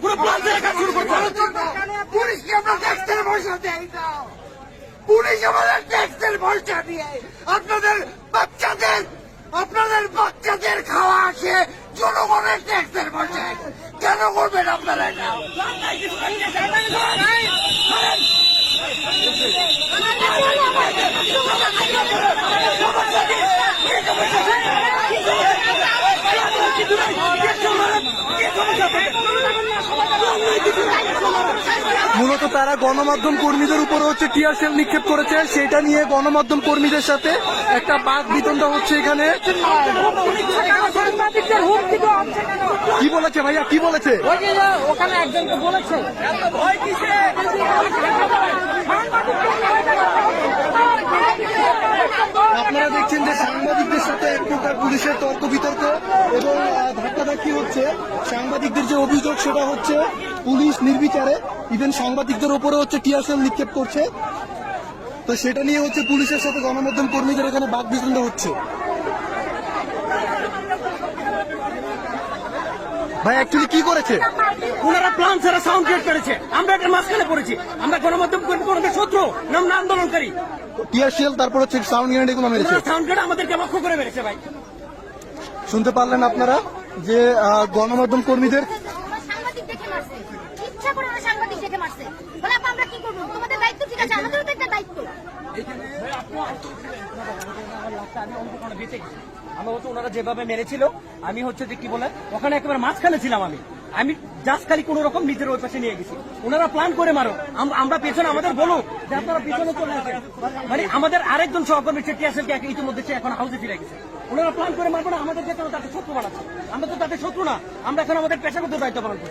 পুরো প্ল্যান কাজ শুরু করতে করছে পুলিশকে আমরা ট্যাক্সের পয়সা দেই না। পুলিশ আমাদের ট্যাক্সের পয়সা দিয়ে আপনাদের বাচ্চাদের আপনাদের বাচ্চাদের খাওয়া আসে জনগণের ট্যাক্সের পয়সায় কেন করবেন আপনারা এটা? মূলত তারা গণমাধ্যম কর্মীদের উপরে হচ্ছে টিয়ার সেল নিক্ষেপ করেছে। সেটা নিয়ে গণমাধ্যম কর্মীদের সাথে একটা বাঘ বিতণ্ডা হচ্ছে এখানে? কি বলেছে ভাইয়া? কি বলেছে বলেছে? আপনারা দেখছেন যে সাংবাদিকদের সাথে এক প্রকার পুলিশের তর্ক বিতর্ক এবং হচ্ছে সাংবাদিকদের যে অভিযোগ সেটা হচ্ছে পুলিশ নির্বিচারে ইভেন সাংবাদিকদের উপরে হচ্ছে টিয়ারসেল নিক্ষেপ করছে। তো সেটা নিয়ে হচ্ছে পুলিশের সাথে গণমাধ্যম কর্মীদের এখানে বাঘ বিতণ্ড হচ্ছে। ভাই অ্যাকচুয়ালি কি করেছে? ওনারা প্ল্যান ছাড়া সাউন্ড ক্রিয়েট করেছে। আমরা এটার মাঝখানে পড়েছি। আমরা গণমাধ্যম কর্মী কর্মীদের শত্রু না আন্দোলনকারী। টিয়ারসেল তারপর হচ্ছে সাউন্ড গ্রেনেড এগুলো মেরেছে। সাউন্ড ক্রিয়েট আমাদেরকে লক্ষ্য করে মেরেছে ভাই। শুনতে পারলেন আপনারা? যে গণমাধ্যম কর্মীদের। আমি হচ্ছে ওনারা যেভাবে মেরেছিল আমি হচ্ছে যে কি বলে ওখানে একেবারে মাছ খেলেছিলাম আমি আমি জাস্ট খালি কোন রকম নিজের ওই পাশে নিয়ে গেছি। ওনারা প্ল্যান করে মারো। আমরা পেছনে আমাদের বলো যে আপনারা পেছনে চলে আসেন। মানে আমাদের আরেকজন সহকর্মী সে টিয়াসেলকে ইতিমধ্যে সে এখন হাউসে ফিরে গেছে। ওনারা প্ল্যান করে মারবো না, আমাদের যে তাদের শত্রু বানাচ্ছে। আমরা তো তাদের শত্রু না, আমরা এখন আমাদের পেশাগত দায়িত্ব পালন করছি।